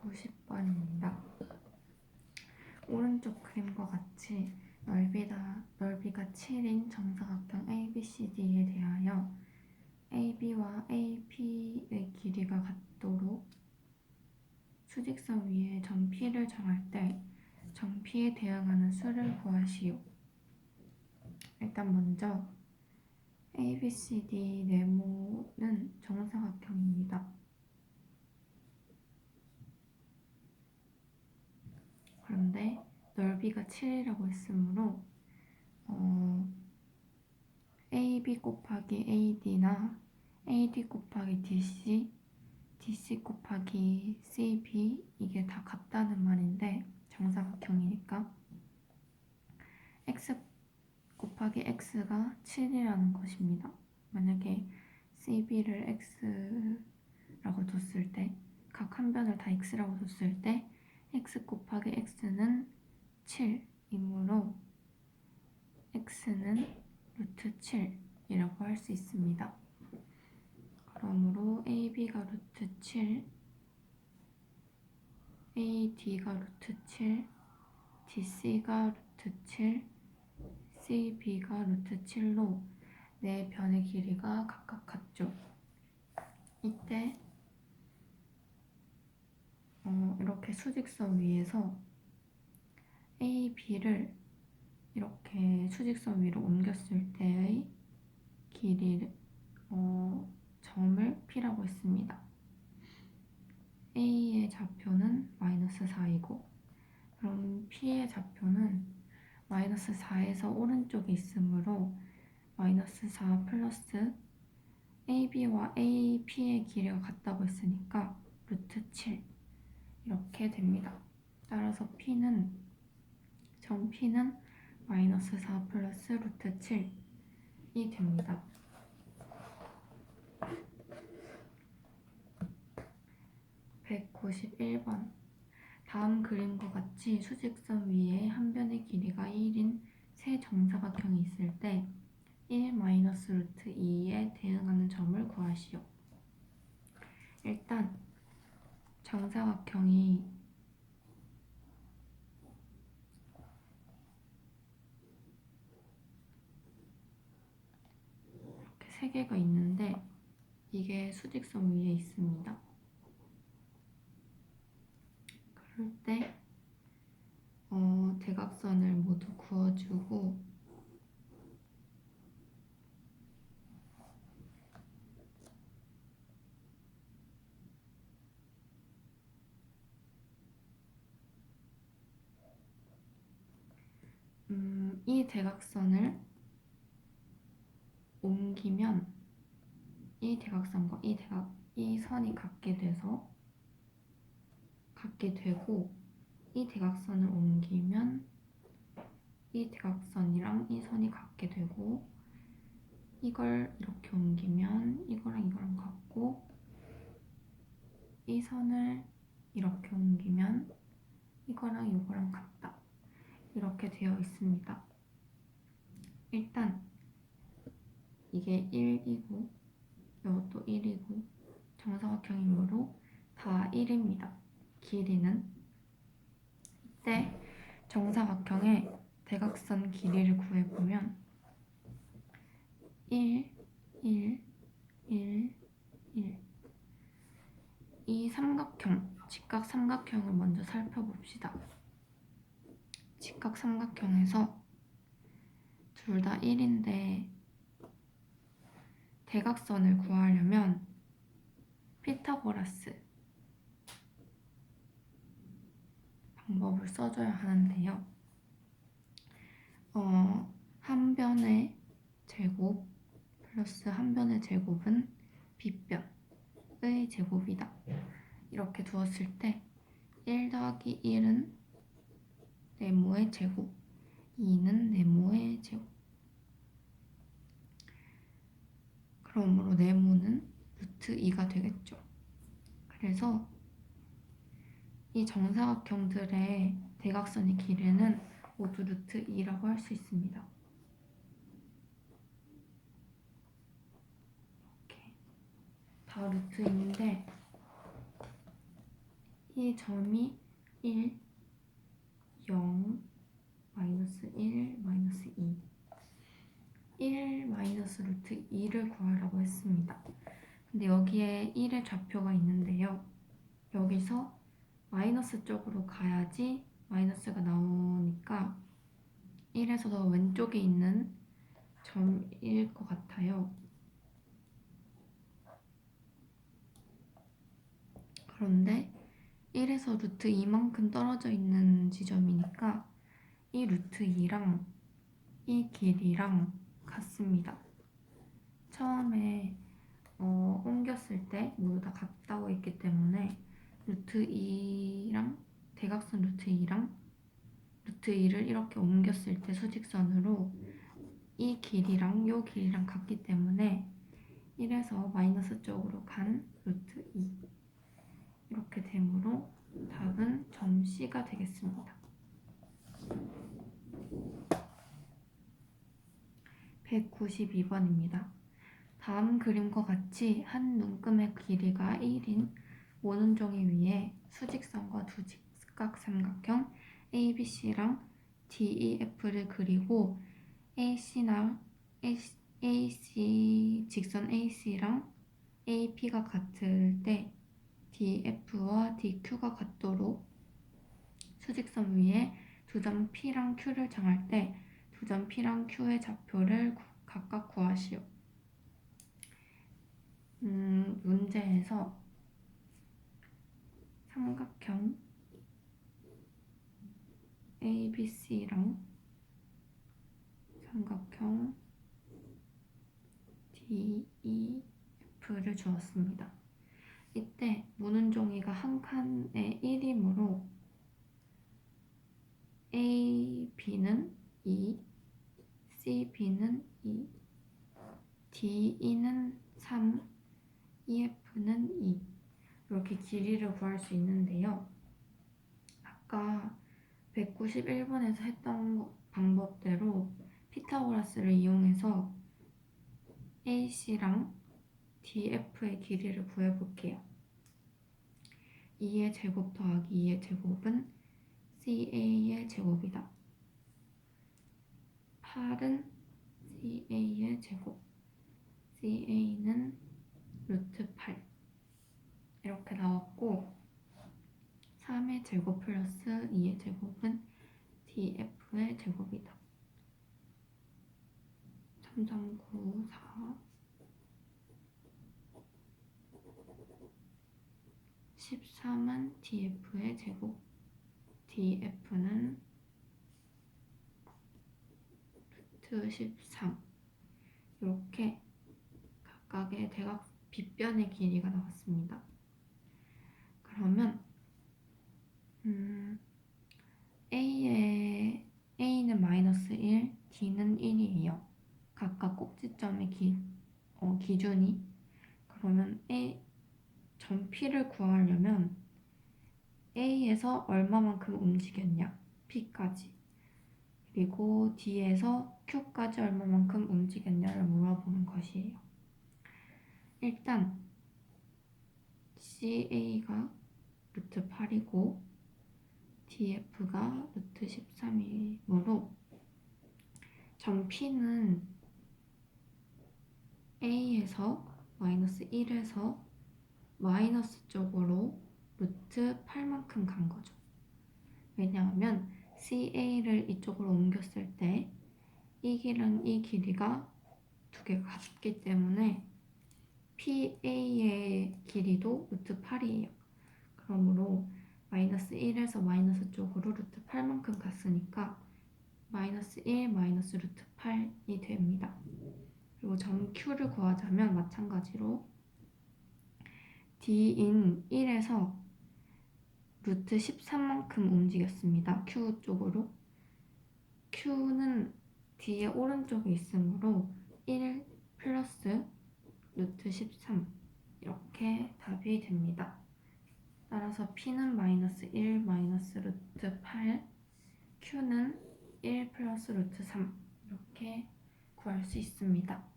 190번입니다. 오른쪽 그림과 같이 넓이다, 넓이가 7인 정사각형 ABCD에 대하여 AB와 AP의 길이가 같도록 수직선 위에 점 P를 정할 때 점 P에 대응하는 수를 구하시오. 일단 먼저 ABCD 네모는 정사각형입니다. 그런데 넓이가 7이라고 했으므로 어, AB 곱하기 AD나 AD 곱하기 DC, DC 곱하기 CB 이게 다 같다는 말인데 정사각형이니까 X 곱하기 X가 7이라는 것입니다. 만약에 CB를 X라고 뒀을 때 각 한 변을 다 X라고 뒀을 때 x 곱하기 x는 7이므로 x는 루트 7이라고 할 수 있습니다. 그러므로 ab가 루트 7, ad가 루트 7, dc가 루트 7, cb가 루트 7로 네 변의 길이가 각각 같죠. 이때 어, 이렇게 수직선 위에서 A, B를 이렇게 수직선 위로 옮겼을 때의 길이를 어, 점을 P라고 했습니다. A의 좌표는 마이너스 4이고 그럼 P의 좌표는 마이너스 4에서 오른쪽에 있으므로 마이너스 4 플러스 AB와 AP의 길이가 같다고 했으니까 루트 7 이렇게 됩니다. 따라서 P는 점 P는 마이너스 4 플러스 루트 7이 됩니다. (191번) 다음 그림과 같이 수직선 위에 한 변의 길이가 1인 세 정사각형이 있을 때 1 마이너스 루트 2에 대응하는 점을 구하시오. 일단 정사각형이 이렇게 세 개가 있는데 이게 수직선 위에 있습니다. 그럴 때 어, 대각선을 모두 그어주고 음, 이 대각선을 옮기면 이 대각선과 이 대각 이 선이 같게 돼서 같게 되고 이 대각선을 옮기면 이 대각선이랑 이 선이 같게 되고 이걸 이렇게 옮기면 이거랑 이거랑 같고 이 선을 이렇게 옮기면 이거랑 이거랑 같다. 이렇게 되어 있습니다. 일단 이게 1이고 이것도 1이고 정사각형이므로 다 1입니다. 길이는 이때 정사각형의 대각선 길이를 구해보면 1, 1, 1, 1. 이 삼각형, 직각 삼각형을 먼저 살펴봅시다. 직각 삼각형에서 둘 다 1인데 대각선을 구하려면 피타고라스 방법을 써줘야 하는데요. 어, 한 변의 제곱 플러스 한 변의 제곱은 빗변의 제곱이다. 이렇게 두었을 때 1 더하기 1은 네모의 제곱 2는 네모의 제곱 그러므로 네모는 루트 2가 되겠죠. 그래서 이 정사각형들의 대각선의 길이는 모두 루트 2라고 할 수 있습니다. 이렇게 다 루트 2인데 이 점이 1, 0, 마이너스 1, 마이너스 2 1 마이너스 루트 2를 구하라고 했습니다. 근데 여기에 1의 좌표가 있는데요. 여기서 마이너스 쪽으로 가야지 마이너스가 나오니까 1에서 더 왼쪽에 있는 점일 것 같아요. 그런데 1에서 루트 2만큼 떨어져 있는 지점이니까 이 루트 2랑 이 길이랑 같습니다. 처음에 어, 옮겼을 때 모두 다 같다고 했기 때문에 루트 2랑 대각선 루트 2랑 루트 2를 이렇게 옮겼을 때 수직선으로 이 길이랑 요 길이랑 같기 때문에 1에서 마이너스 쪽으로 간 루트 2 이렇게 되므로 답은 점 C가 되겠습니다. 192번입니다. 다음 그림과 같이 한 눈금의 길이가 1인 원운종이 위에 수직선과 두 직각 삼각형 ABC랑 DEF를 그리고 AC나 AC 직선 AC랑 AP가 같을 때 DF와 DQ가 같도록 수직선 위에 두 점 P랑 Q를 정할 때 두점 P랑 Q의 좌표를 구- 각각 구하시오. 음, 문제에서 삼각형 ABC랑 삼각형 DEF를 주었습니다. 이때 무는 종이가 한 칸에 1이므로 A, B는 2, C, B는 2, D, E는 3, EF는 2 이렇게 길이를 구할 수 있는데요. 아까 191번에서 했던 거- 방법대로 피타고라스를 이용해서 AC랑 DF의 길이를 구해볼게요. 2의 제곱 더하기 2의 제곱은 CA의 제곱이다. 8은 CA의 제곱. CA는 루트 8. 이렇게 나왔고 3의 제곱 플러스 2의 제곱은 DF의 제곱이다. 3, 3, 9, 4 13은 DF의 제곱 DF는 루트 13 이렇게 각각의 대각 빗변의 길이가 나왔습니다. 그러면 음, A의 A는 마이너스 1, D는 1이에요. 각각 꼭지점의 기, 어, 기준이 그러면 A 점 P를 구하려면 A에서 얼마만큼 움직였냐 P까지 그리고 D에서 Q까지 얼마만큼 움직였냐를 물어보는 것이에요. 일단 CA가 루트 8이고 DF가 루트 13이므로 점 P는 A에서 마이너스 1에서 마이너스 쪽으로 루트 8만큼 간 거죠. 왜냐하면 CA를 이쪽으로 옮겼을 때 이 길은 이 길이가 두 개가 같기 때문에 PA의 길이도 루트 8이에요. 그러므로 마이너스 1에서 마이너스 쪽으로 루트 8만큼 갔으니까 마이너스 1 마이너스 루트 8이 됩니다. 그리고 점 Q를 구하자면 마찬가지로 D인 1에서 루트 13만큼 움직였습니다. Q 쪽으로. Q는 D의 오른쪽에 있으므로 1 플러스 루트 13 이렇게 답이 됩니다. 따라서 P는 마이너스 1 마이너스 루트 8 Q는 1 플러스 루트 3 이렇게 구할 수 있습니다.